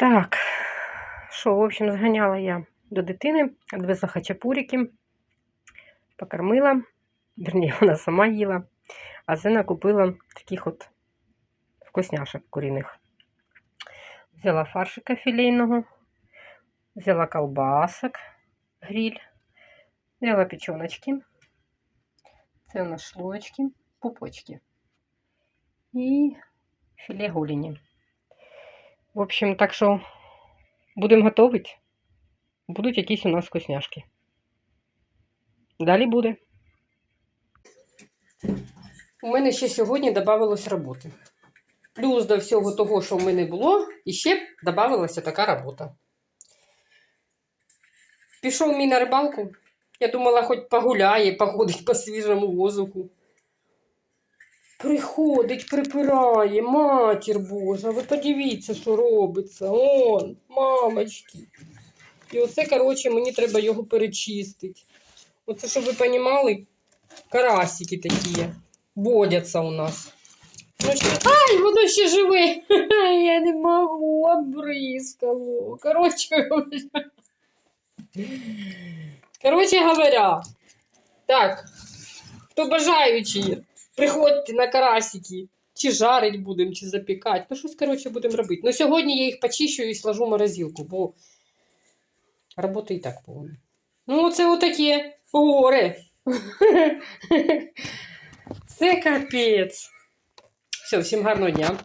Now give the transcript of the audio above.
Так, що, в общем, зганяла я до дитини, відвезла хачапурики, покормила, верні, вона сама їла, а Зена купила таких от вкусняшок куриних. Взяла фаршика філейного, взяла колбасок, гриль, взяла печеночки. Це у нас шлоечки, пупочки і філе голені. В общем, так що будемо готувати. Будуть якісь у нас вкусняшки. Далі буде. У мене ще сьогодні додавалось роботи. Плюс до всього того, що в мене було, і ще додавалася така робота. Пішов мій на рибалку. Я думала, хоч погуляє, походить по свіжому воздуху. Приходить, припирає, матір Божа, ви подивіться, що робиться. Он, мамочки. І оце, коротше, мені треба його перечистити. Оце, щоб ви розуміли, карасики такі водяться у нас. Ну, ще... Ай, воно ще живе. Я не можу, обрискало. Коротше говоря. Коротше говоря. Так, хто бажаючий, приходьте на карасики. Чи жарить будемо, чи запікати. Ну, щось, коротше, будемо робити. Ну, сьогодні я їх почищу і сложу в морозилку, бо роботи і так повно. Ну, це отаке горе. Це капець. Все, всім гарного дня.